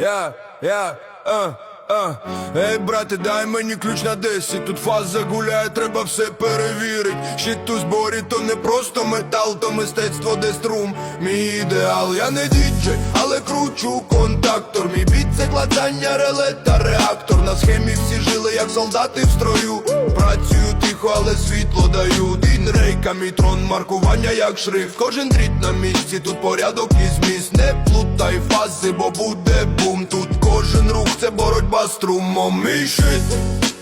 Я, я, а, а. Ей, брате, дай мені ключ на 10 Тут фаза гуляє, треба все перевірить. Щит у зборі, то не просто метал, то мистецтво, де струм. Мій ідеал, я не діджей, але кручу контактор. Мій біт це кладання реле та реактор. На схемі всі жили, як солдати в строю. Працюю тихо, але світло даю. Дін рейка, мій трон, маркування як шрифт. Кожен дріт на місці, тут порядок і зміст. Не плутай фази, бо буде струмом. Мій щит,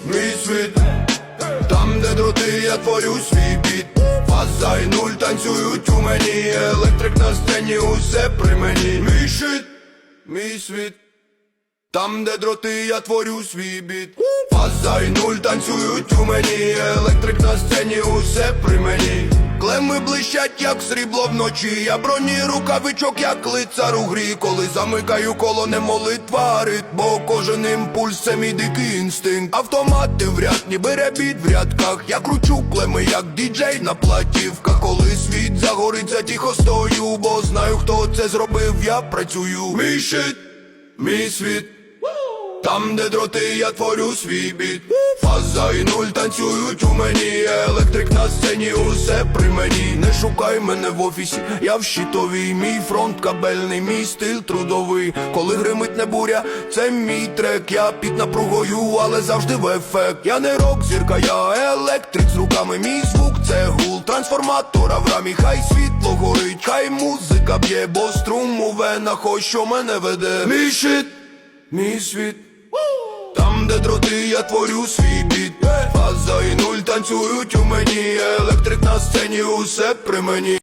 мій світ. Там, де дроти, я творю свій біт. Фаза і нуль танцюють у мені. Електрик на сцені, усе при мені. Мій щит, мій світ. Там, де дроти, я творю свій біт. Фаза і нуль танцюють у мені. Електрик на сцені, усе при мені. Клеми блищать, як срібло вночі. Я броні рукавичок, як лицар у грі. Коли замикаю коло, не молитва, а ритм, бо кожен імпульс це мій дикий інстинкт. Автомати в ряд, ніби ребіт в рядках. Я кручу клеми, як діджей на платівках. Коли світ загориться, тихо стою, бо знаю, хто це зробив, я працюю. Мій щит, мій світ. Там, де дроти, я творю свій біт. Фаза і нуль танцюють у мені. Електрик на сцені, усе при мені. Не шукай мене в офісі, я в щитовій. Мій фронт кабельний, мій стиль трудовий. Коли гримить не буря, це мій трек. Я під напругою, але завжди в ефект. Я не рок зірка, я електрик з руками. Мій звук це гул трансформатора. В рамі Хай світло горить, хай музика б'є Бо струм у венах, ось що мене веде. Мій щит Мій світ де дроти, я творю свій біт. Фаза і нуль танцюють у мені. Електрик на сцені, усе при мені